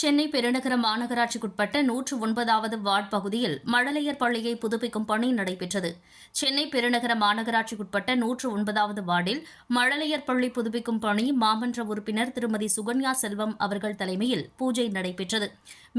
சென்னை பெருநகர மாநகராட்சிக்குட்பட்ட நூற்று ஒன்பதாவது வார்டு பகுதியில் மழலையர் பள்ளியை புதுப்பிக்கும் பணி நடைபெற்றது. சென்னை பெருநகர மாநகராட்சிக்குட்பட்ட நூற்று ஒன்பதாவது வார்டில் மழலையர் பள்ளி புதுப்பிக்கும் பணி மாமன்ற உறுப்பினர் திருமதி சுகன்யா செல்வம் அவர்கள் தலைமையில் பூஜை நடைபெற்றது.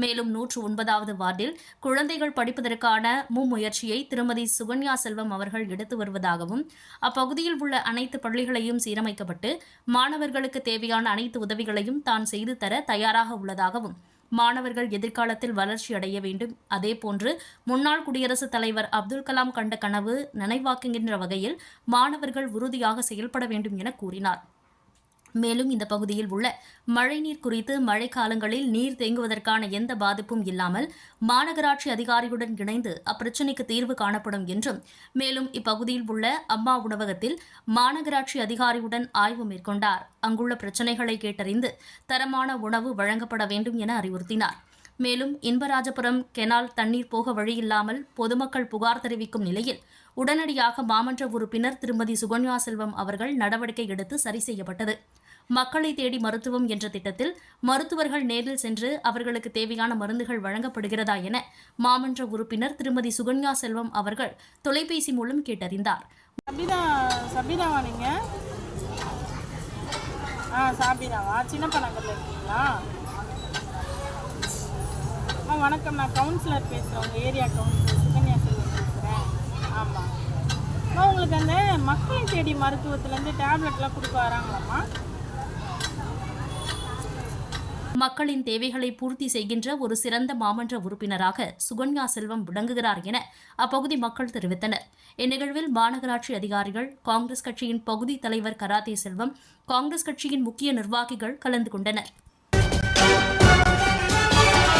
மேலும் நூற்று ஒன்பதாவது வார்டில் குழந்தைகள் படிப்பதற்கான முன்முயற்சியை திருமதி சுகன்யா செல்வம் அவர்கள் எடுத்து வருவதாகவும் அப்பகுதியில் உள்ள அனைத்து பள்ளிகளையும் சீரமைக்கப்பட்டு மாணவர்களுக்கு தேவையான அனைத்து உதவிகளையும் தான் செய்து தர தயாராக உள்ளதாகவும் மாணவர்கள் எதிர்காலத்தில் வளர்ச்சி அடைய வேண்டும். அதேபோன்று முன்னாள் குடியரசுத் தலைவர் அப்துல் கலாம் கண்ட கனவு நினைவாக்குகின்ற வகையில் மாணவர்கள் உறுதியாக செயல்பட வேண்டும் என கூறினார். மேலும் இந்த பகுதியில் உள்ள மழைநீர் குறித்து மழைக்காலங்களில் நீர் தேங்குவதற்கான எந்த பாதிப்பும் இல்லாமல் மாநகராட்சி அதிகாரியுடன் இணைந்து அப்பிரச்சினைக்கு தீர்வு காணப்படும் என்றும் மேலும் இப்பகுதியில் உள்ள அம்மா உணவகத்தில் மாநகராட்சி அதிகாரியுடன் ஆய்வு மேற்கொண்டார். அங்குள்ள பிரச்சினைகளை கேட்டறிந்து தரமான உணவு வழங்கப்பட வேண்டும் என அறிவுறுத்தினார். மேலும் இன்பராஜபுரம் கெனால் தண்ணீர் போக வழியில்லாமல் பொதுமக்கள் புகார் தெரிவிக்கும் நிலையில் உடனடியாக மாமன்ற உறுப்பினர் திருமதி சுகன்யா செல்வம் அவர்கள் நடவடிக்கை எடுத்து சரி செய்யப்பட்டது. மக்களை தேடி மருத்துவம் என்ற திட்டத்தில் மருத்துவர்கள் நேரில் சென்று அவர்களுக்கு தேவையான மருந்துகள் வழங்கப்படுகிறதா என மாமன்ற உறுப்பினர் திருமதி சுகன்யா செல்வம் அவர்கள் தொலைபேசி மூலம் கேட்டறிந்தார். சபிதா சபிதாவா நீங்க? ஆ சாபிதாவா? சின்னப்பனங்கல்ல இருக்கீங்களா? ஆ வணக்கம். நான் கவுன்சிலர் பேசுகிறேன் உங்கள் ஏரியா கவுன்சிலர் சுகன்யா செல்வம் பேசுகிறேன் ஆமாம் உங்களுக்கு அந்த மக்களை தேடி மருத்துவத்துலேருந்து டேப்லெட்லாம் கொடுக்க வராங்களாம்மா? மக்களின் தேவைகளை பூர்த்தி செய்கின்ற ஒரு சிறந்த மாமன்ற உறுப்பினராக சுகன்யா செல்வம் விளங்குகிறார் என அப்பகுதி மக்கள் தெரிவித்தனர். இந்நிகழ்வில் மாநகராட்சி அதிகாரிகள் காங்கிரஸ் கட்சியின் பகுதி தலைவர் கராத்தே செல்வம் காங்கிரஸ் கட்சியின் முக்கிய நிர்வாகிகள் கலந்து கொண்டனர்.